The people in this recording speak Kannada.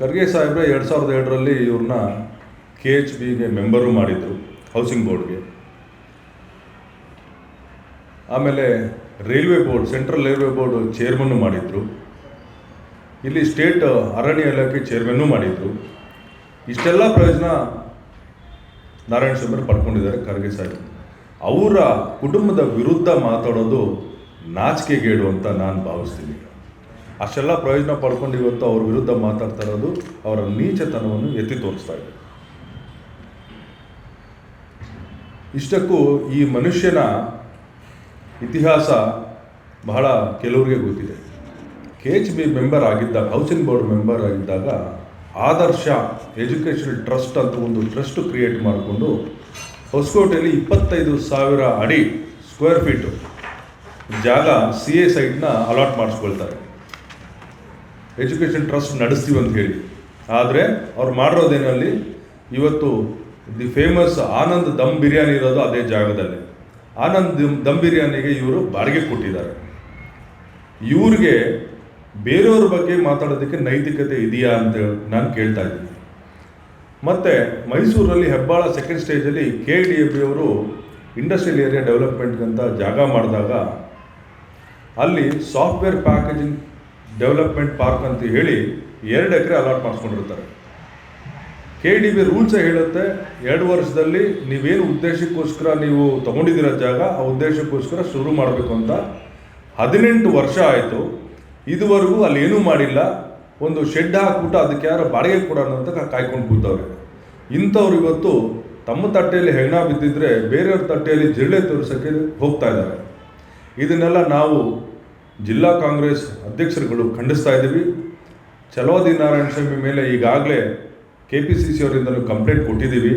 ಖರ್ಗೆ ಸಾಹೇಬ್ರೆ ಎರಡು ಸಾವಿರದ ಎರಡರಲ್ಲಿ ಇವ್ರನ್ನ ಕೆ ಎಚ್ ಬಿಗೆ ಮೆಂಬರು ಮಾಡಿದರು ಹೌಸಿಂಗ್ ಬೋರ್ಡ್ಗೆ ಆಮೇಲೆ railway board, central railway board chairman ಮಾಡಿದರು. ಇಲ್ಲಿ ಸ್ಟೇಟ್ ಅರಣ್ಯ ಇಲಾಖೆ ಚೇರ್ಮನ್ನು ಮಾಡಿದರು. ಇಷ್ಟೆಲ್ಲ ಪ್ರಯೋಜನ ನಾರಾಯಣ ಸ್ವಾಮಿ ಪಡ್ಕೊಂಡಿದ್ದಾರೆ ಖರ್ಗೆ ಸಾಹೇಬ್. ಅವರ ಕುಟುಂಬದ ವಿರುದ್ಧ ಮಾತಾಡೋದು ನಾಚಿಕೆಗೇಡು ಅಂತ ನಾನು ಭಾವಿಸ್ತೀನಿ. ಅಷ್ಟೆಲ್ಲ ಪ್ರಯೋಜನ ಪಡ್ಕೊಂಡು ಇವತ್ತು ಅವ್ರ ವಿರುದ್ಧ ಮಾತಾಡ್ತಾ ಇರೋದು ಅವರ ನೀಚತನವನ್ನು ಎತ್ತಿ ತೋರಿಸ್ತಾ ಇದೆ. ಇಷ್ಟಕ್ಕೂ ಈ ಮನುಷ್ಯನ ಇತಿಹಾಸ ಬಹಳ ಕೆಲವರಿಗೆ ಗೊತ್ತಿದೆ. ಕೆ ಎಚ್ ಬಿ ಮೆಂಬರ್ ಆಗಿದ್ದಾಗ ಹೌಸಿಂಗ್ ಬೋರ್ಡ್ ಮೆಂಬರ್ ಆಗಿದ್ದಾಗ ಆದರ್ಶ ಎಜುಕೇಷನಲ್ ಟ್ರಸ್ಟ್ ಅಂತ ಒಂದು ಟ್ರಸ್ಟ್ ಕ್ರಿಯೇಟ್ ಮಾಡಿಕೊಂಡು ಹೊಸಕೋಟೆಯಲ್ಲಿ ಇಪ್ಪತ್ತೈದು ಸಾವಿರ ಅಡಿ ಸ್ಕ್ವೇರ್ ಫೀಟು ಜಾಗ ಸಿ ಎ ಸೈಟ್ನ ಅಲಾಟ್ ಮಾಡಿಸ್ಕೊಳ್ತಾರೆ. ಎಜುಕೇಷನ್ ಟ್ರಸ್ಟ್ ನಡೆಸ್ತೀವಿ ಅಂತ ಹೇಳಿ. ಆದರೆ ಅವ್ರು ಮಾಡಿರೋದೇನಲ್ಲಿ ಇವತ್ತು ದಿ ಫೇಮಸ್ ಆನಂದ್ ದಮ್ ಬಿರಿಯಾನಿ ಇರೋದು ಅದೇ ಜಾಗದಲ್ಲಿ. ಆನಂದ್ ದಮ್- ಬಿರಿಯಾನಿಗೆ ಇವರು ಬಾಡಿಗೆ ಕೊಟ್ಟಿದ್ದಾರೆ. ಇವ್ರಿಗೆ ಬೇರೆಯವ್ರ ಬಗ್ಗೆ ಮಾತಾಡೋದಕ್ಕೆ ನೈತಿಕತೆ ಇದೆಯಾ ಅಂತ ನಾನು ಕೇಳ್ತಾ ಇದ್ದೀನಿ. ಮತ್ತು ಮೈಸೂರಲ್ಲಿ ಹೆಬ್ಬಾಳ ಸೆಕೆಂಡ್ ಸ್ಟೇಜಲ್ಲಿ ಕೆ ಡಿ ಎ ಬಿ ಅವರು ಇಂಡಸ್ಟ್ರಿಯಲ್ ಏರಿಯಾ ಡೆವಲಪ್ಮೆಂಟ್ಗಂತ ಜಾಗ ಮಾಡಿದಾಗ ಅಲ್ಲಿ ಸಾಫ್ಟ್ವೇರ್ ಪ್ಯಾಕೇಜಿಂಗ್ ಡೆವಲಪ್ಮೆಂಟ್ ಪಾರ್ಕ್ ಅಂತ ಹೇಳಿ ಎರಡು ಎಕರೆ ಅಲಾಟ್ ಮಾಡಿಸ್ಕೊಂಡಿರ್ತಾರೆ. ಕೆ ಡಿ ಬಿ ರೂಲ್ಸೇ ಹೇಳುತ್ತೆ, ಎರಡು ವರ್ಷದಲ್ಲಿ ನೀವೇನು ಉದ್ದೇಶಕ್ಕೋಸ್ಕರ ನೀವು ತಗೊಂಡಿದ್ದೀರ ಜಾಗ, ಆ ಉದ್ದೇಶಕ್ಕೋಸ್ಕರ ಶುರು ಮಾಡಬೇಕು ಅಂತ ಹದಿನೆಂಟು ವರ್ಷ ಆಯಿತು. ಇದುವರೆಗೂ ಅಲ್ಲಿ ಏನೂ ಮಾಡಿಲ್ಲ. ಒಂದು ಶೆಡ್ ಹಾಕ್ಬಿಟ್ಟು ಅದಕ್ಕೆ ಯಾರೋ ಬಾಡಿಗೆ ಕೊಡೋಣ ಅಂತ ಕಾಯ್ಕೊಂಡು ಕೂತವ್ರೆ. ಇಂಥವ್ರು ಇವತ್ತು ತಮ್ಮ ತಟ್ಟೆಯಲ್ಲಿ ಹೆಣ ಬಿದ್ದಿದ್ರೆ ಬೇರೆಯವ್ರ ತಟ್ಟೆಯಲ್ಲಿ ಜಿರಳೆ ತೋರಿಸೋಕ್ಕೆ ಹೋಗ್ತಾ ಇದ್ದಾರೆ. ಇದನ್ನೆಲ್ಲ ನಾವು ಜಿಲ್ಲಾ ಕಾಂಗ್ರೆಸ್ ಅಧ್ಯಕ್ಷರುಗಳು ಖಂಡಿಸ್ತಾ ಇದ್ದೀವಿ. ಚಲವಾದಿ ನಾರಾಯಣ ಮೇಲೆ ಈಗಾಗಲೇ ಕೆ ಪಿ ಸಿ ಸಿ ಅವರಿಂದಲೂ ಕಂಪ್ಲೇಂಟ್ ಕೊಟ್ಟಿದ್ದೀವಿ.